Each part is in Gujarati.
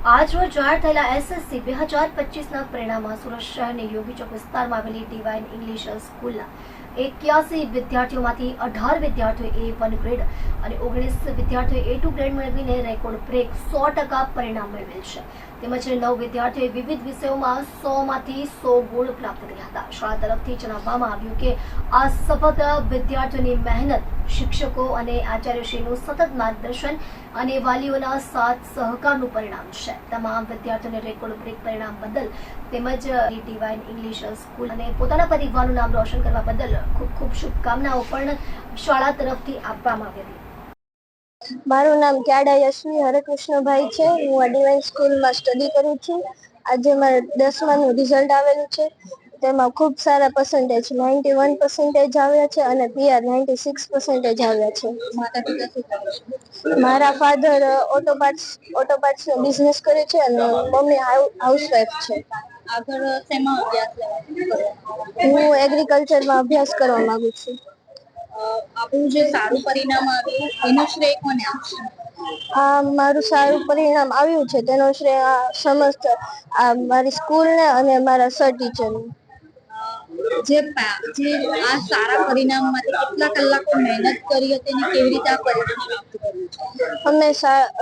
આજ રોજ જાહેર થયેલા એસએસસી બે હજાર પચીસના પરિણામમાં સુરત શહેરની યોગી ચોક વિસ્તારમાં આવેલી ડિવાઇન ઇંગ્લિશ સ્કૂલના એક્યાસી વિદ્યાર્થીઓમાંથી અઢાર વિદ્યાર્થીઓએ એ વન ગ્રેડ અને ઓગણીસ વિદ્યાર્થીઓએ એ ટુ ગ્રેડ મેળવીને રેકોર્ડ બ્રેક સો ટકા પરિણામ મેળવેલ છે. તેમજ નવ વિદ્યાર્થીઓએ વિવિધ વિષયોમાં સોમાંથી સો ગુણ પ્રાપ્ત કર્યા હતા. શાળા તરફથી જણાવવામાં આવ્યું કે આ સફળ વિદ્યાર્થીઓની મહેનત શિક્ષકો અને આચાર્યશ્રીનું સતત માર્ગદર્શન અને વાલીઓના સાથ સહકારનું પરિણામ છે. તમામ વિદ્યાર્થીઓને રેકોર્ડ બ્રેક પરિણામ બદલ તેમજ ડિવાઇન ઇંગ્લિશ સ્કૂલ અને પોતાના પરિવારનું નામ રોશન કરવા બદલ ખૂબ ખૂબ શુભકામનાઓ પણ શાળા તરફથી આપવામાં આવી હતી. મારું નામ ક્યાડા યશવી હરેકૃષ્ણભાઈ છે. હું આ ડિવાઇન સ્કૂલમાં સ્ટડી કરું છું. આજે મારે દસમાનું રિઝલ્ટ આવેલું છે. તેમાં ખૂબ સારા પર્સન્ટેજ નાઇન્ટી વન પર્સન્ટેજ આવ્યા છે અને પીઆર નાઇન્ટી સિક્સ પર્સન્ટેજ આવ્યા છે. મારા ફાધર ઓટો પાર્ટ્સ ઓટો પાર્ટ્સનો બિઝનેસ કરે છે અને મમ્મી હાઉસવાઈફ છે. હું એગ્રીકલ્ચરમાં અભ્યાસ કરવા માંગુ છું. આપણું જે સારું પરિણામ આવ્યું એનો શ્રેય કોને આપશે? આ મારું સારું પરિણામ આવ્યું છે તેનો શ્રેય આ સમસ્ત મારી સ્કૂલને અને મારા સર ટીચરને જે જે આ સારા પરિણામ માટે કેટલા કલાકો મહેનત કરી હતી અને કેવી રીતે આ પરિણામ પ્રાપ્ત કર્યું છે? અમે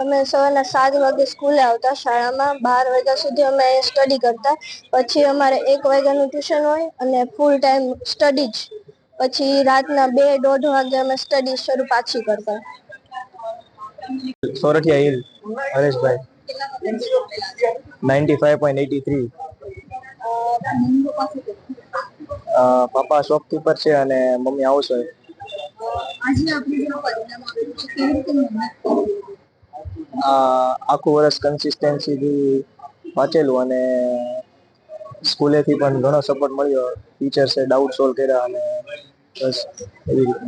અમે સવારના સાત વાગે સ્કૂલે આવતા શાળામાં બાર વાગ્યા સુધી અમે સ્ટડી કરતા. પછી અમારે એક વાગ્યાનું ટ્યુશન હોય અને ફૂલ ટાઈમ સ્ટડી જ. પછી રાતના બે દોઢ વાગે અમે સ્ટડી શરૂ પાછી કરતા. Sorathiya Hil Hareshbhai. Ninety five point eighty three uh, mummy papa શું છે? શોપકીપર છે અને મમ્મી હાઉસ હોય આખું વર્ષ કન્સિસ્ટન્સીથી વાંચેલું અને સ્કૂલેથી પણ ઘણો સપોર્ટ મળ્યો. ટીચર્સે ડાઉટ સોલ્વ કર્યા અને બસ એવી રીતે.